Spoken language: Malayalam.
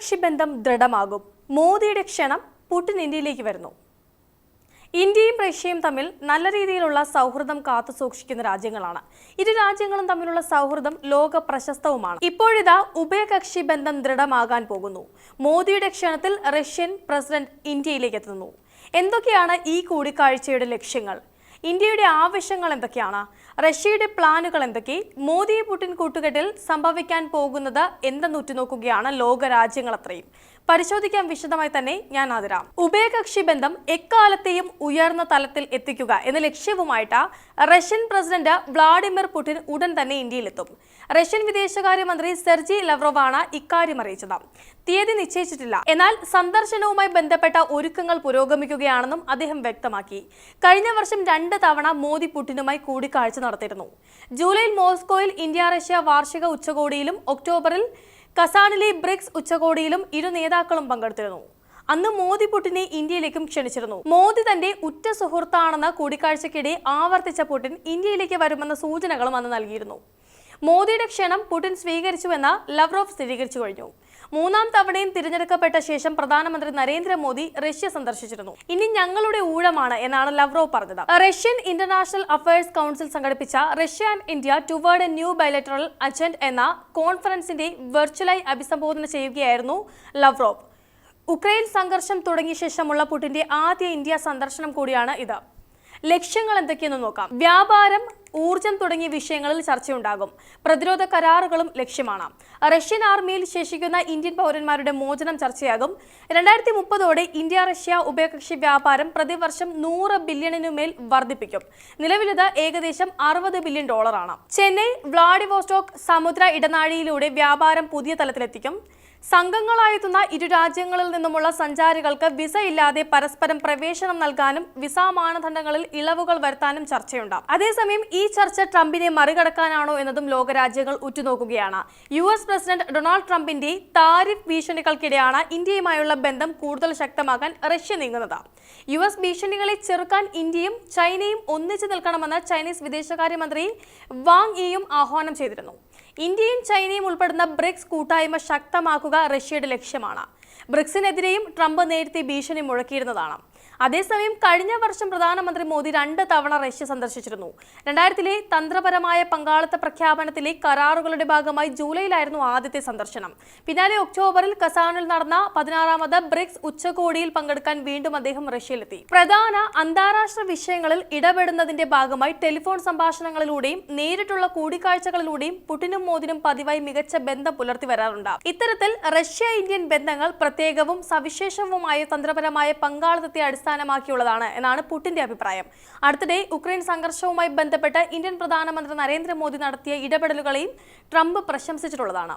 ഉഭയകക്ഷി ബന്ധം ദൃഢമാകും. മോദിയുടെ ക്ഷണം പുടിൻ ഇന്ത്യയിലേക്ക് വരുന്നു. ഇന്ത്യയും റഷ്യയും തമ്മിൽ നല്ല രീതിയിലുള്ള സൗഹൃദം കാത്തു സൂക്ഷിക്കുന്ന രാജ്യങ്ങളാണ്. ഇരു രാജ്യങ്ങളും തമ്മിലുള്ള സൗഹൃദം ലോക പ്രശസ്തവുമാണ്. ഇപ്പോഴിതാ ഉഭയകക്ഷി ബന്ധം ദൃഢമാകാൻ പോകുന്നു. മോദിയുടെ ക്ഷണത്തിൽ റഷ്യൻ പ്രസിഡന്റ് ഇന്ത്യയിലേക്ക് എത്തുന്നു. എന്തൊക്കെയാണ് ഈ കൂടിക്കാഴ്ചയുടെ ലക്ഷ്യങ്ങൾ? ഇന്ത്യയുടെ ആവശ്യങ്ങൾ എന്തൊക്കെയാണ്? റഷ്യയുടെ പ്ലാനുകൾ എന്തൊക്കെ? മോദി പുടിൻ കൂട്ടുകെട്ടിൽ സംഭവിക്കാൻ പോകുന്നത് എന്തെന്ന് ഉറ്റുനോക്കുകയാണ് ലോക രാജ്യങ്ങൾ അത്രയും. പരിശോധിക്കാൻ വിശദമായി തന്നെ ഞാൻ ആതിരാം. ഉഭയകക്ഷി ബന്ധം എക്കാലത്തെയും ഉയർന്ന തലത്തിൽ എത്തിക്കുക എന്ന ലക്ഷ്യവുമായിട്ട് റഷ്യൻ പ്രസിഡന്റ് വ്ളാഡിമിർ പുടിൻ ഉടൻ തന്നെ ഇന്ത്യയിലെത്തും. റഷ്യൻ വിദേശകാര്യമന്ത്രി സെർജി ലവ്റോവാണ് ഇക്കാര്യം അറിയിച്ചത്. തീയതി നിശ്ചയിച്ചിട്ടില്ല. എന്നാൽ സന്ദർശനവുമായി ബന്ധപ്പെട്ട ഒരുക്കങ്ങൾ പുരോഗമിക്കുകയാണെന്നും അദ്ദേഹം വ്യക്തമാക്കി. കഴിഞ്ഞ വർഷം രണ്ട് തവണ മോദി പുടിനുമായി കൂടിക്കാഴ്ച നടത്തിയിരുന്നു. ജൂലൈയിൽ മോസ്കോയിൽ ഇന്ത്യ റഷ്യ വാർഷിക ഉച്ചകോടിയിലും ഒക്ടോബറിൽ കസാനിലെ ബ്രിക്സ് ഉച്ചകോടിയിലും ഇരു നേതാക്കളും പങ്കെടുത്തിരുന്നു. അന്ന് മോദി പുടിനെ ഇന്ത്യയിലേക്കും ക്ഷണിച്ചിരുന്നു. മോദി തന്റെ ഉറ്റ സുഹൃത്താണെന്ന കൂടിക്കാഴ്ചയ്ക്കിടെ ആവർത്തിച്ച പുടിൻ ഇന്ത്യയിലേക്ക് വരുമെന്ന സൂചനകളും അന്ന് നൽകിയിരുന്നു. മോദിയുടെ ക്ഷണം പുടിൻ സ്വീകരിച്ചുവെന്ന് ലവ്റോവ് സ്ഥിരീകരിച്ചു കഴിഞ്ഞു. മൂന്നാം തവണയും തിരഞ്ഞെടുക്കപ്പെട്ട ശേഷം പ്രധാനമന്ത്രി നരേന്ദ്രമോദി റഷ്യ സന്ദർശിച്ചിരുന്നു. ഇനി ഞങ്ങളുടെ ഊഴമാണ് എന്നാണ് ലവ്റോവ് പറഞ്ഞത്. റഷ്യൻ ഇന്റർനാഷണൽ അഫയേഴ്സ് കൗൺസിൽ സംഘടിപ്പിച്ച Russia and India toward a new bilateral agenda എന്ന കോൺഫറൻസിന്റെ വെർച്വലായി അഭിസംബോധന ചെയ്യുകയായിരുന്നു ലവ്റോവ്. ഉക്രൈൻ സംഘർഷം തുടങ്ങിയ ശേഷമുള്ള പുടിന്റെ ആദ്യ ഇന്ത്യ സന്ദർശനം കൂടിയാണ് ഇത്. ലക്ഷ്യങ്ങൾ എന്തൊക്കെയെന്ന് നോക്കാം. വ്യാപാരം ഊർജം തുടങ്ങിയ വിഷയങ്ങളിൽ ചർച്ചയുണ്ടാകും. പ്രതിരോധ കരാറുകളും ലക്ഷ്യമാണ്. റഷ്യൻ ആർമിയിൽ ശേഷിക്കുന്ന ഇന്ത്യൻ പൗരന്മാരുടെ മോചനം ചർച്ചയാകും. രണ്ടായിരത്തി മുപ്പതോടെ ഇന്ത്യ റഷ്യ ഉഭയകക്ഷി വ്യാപാരം പ്രതിവർഷം നൂറ് ബില്യണിനുമേൽ വർദ്ധിപ്പിക്കും. നിലവിലിത് ഏകദേശം അറുപത് ബില്യൺ ഡോളറാണ്. ചെന്നൈ വ്ളാഡിവോസ്റ്റോക്ക് സമുദ്ര ഇടനാഴിയിലൂടെ വ്യാപാരം പുതിയ തലത്തിലെത്തിക്കും. സംഘങ്ങളായെത്തുന്ന ഇരു രാജ്യങ്ങളിൽ നിന്നുമുള്ള സഞ്ചാരികൾക്ക് വിസ ഇല്ലാതെ പരസ്പരം പ്രവേശനം നൽകാനും വിസ മാനദണ്ഡങ്ങളിൽ ഇളവുകൾ വരുത്താനും ചർച്ചയുണ്ടാകും. അതേസമയം ഈ ചർച്ച ട്രംപിനെ മറികടക്കാനാണോ എന്നതും ലോകരാജ്യങ്ങൾ ഉറ്റുനോക്കുകയാണ്. യു എസ് പ്രസിഡന്റ് ഡൊണാൾഡ് ട്രംപിന്റെ താരിഫ് ഭീഷണികൾക്കിടെയാണ് ഇന്ത്യയുമായുള്ള ബന്ധം കൂടുതൽ ശക്തമാക്കാൻ റഷ്യ നീങ്ങുന്നത്. യു എസ് ഭീഷണികളെ ചെറുക്കാൻ ഇന്ത്യയും ചൈനയും ഒന്നിച്ചു നിൽക്കണമെന്ന് ചൈനീസ് വിദേശകാര്യമന്ത്രി വാങ് ഇയും ആഹ്വാനം ചെയ്തിരുന്നു. ഇന്ത്യയും ചൈനയും ഉൾപ്പെടുന്ന ബ്രിക്സ് കൂട്ടായ്മ ശക്തമാക്കുക റഷ്യയുടെ ലക്ഷ്യമാണ്. ബ്രിക്സിനെതിരെയും ട്രംപ് നേരത്തെ ഭീഷണി മുഴക്കിയിരുന്നതാണ്. അതേസമയം കഴിഞ്ഞ വർഷം പ്രധാനമന്ത്രി മോദി രണ്ട് തവണ റഷ്യ സന്ദർശിച്ചിരുന്നു. രണ്ടായിരത്തിലെ തന്ത്രപരമായ പങ്കാളിത്ത പ്രഖ്യാപനത്തിലെ കരാറുകളുടെ ഭാഗമായി ജൂലൈയിലായിരുന്നു ആദ്യത്തെ സന്ദർശനം. പിന്നാലെ ഒക്ടോബറിൽ കസാനിൽ നടന്ന പതിനാറാമത് ബ്രിക്സ് ഉച്ചകോടിയിൽ പങ്കെടുക്കാൻ വീണ്ടും അദ്ദേഹം റഷ്യയിലെത്തി. പ്രധാന അന്താരാഷ്ട്ര വിഷയങ്ങളിൽ ഇടപെടുന്നതിന്റെ ഭാഗമായി ടെലിഫോൺ സംഭാഷണങ്ങളിലൂടെയും നേരിട്ടുള്ള കൂടിക്കാഴ്ചകളിലൂടെയും പുടിനും മോദിനും പതിവായി മികച്ച ബന്ധം പുലർത്തി വരാറുണ്ട്. ഇത്തരത്തിൽ റഷ്യ ഇന്ത്യൻ ബന്ധങ്ങൾ പ്രത്യേകവും സവിശേഷവുമായ തന്ത്രപരമായ പങ്കാളിത്തത്തെ അടിസ്ഥാനമാക്കിയുള്ളതാണ് എന്നാണ് പുടിന്റെ അഭിപ്രായം. അടുത്തിടെ ഉക്രൈൻ സംഘർഷവുമായി ബന്ധപ്പെട്ട് ഇന്ത്യൻ പ്രധാനമന്ത്രി നരേന്ദ്രമോദി നടത്തിയ ഇടപെടലുകളെയും ട്രംപ് പ്രശംസിച്ചിട്ടുള്ളതാണ്.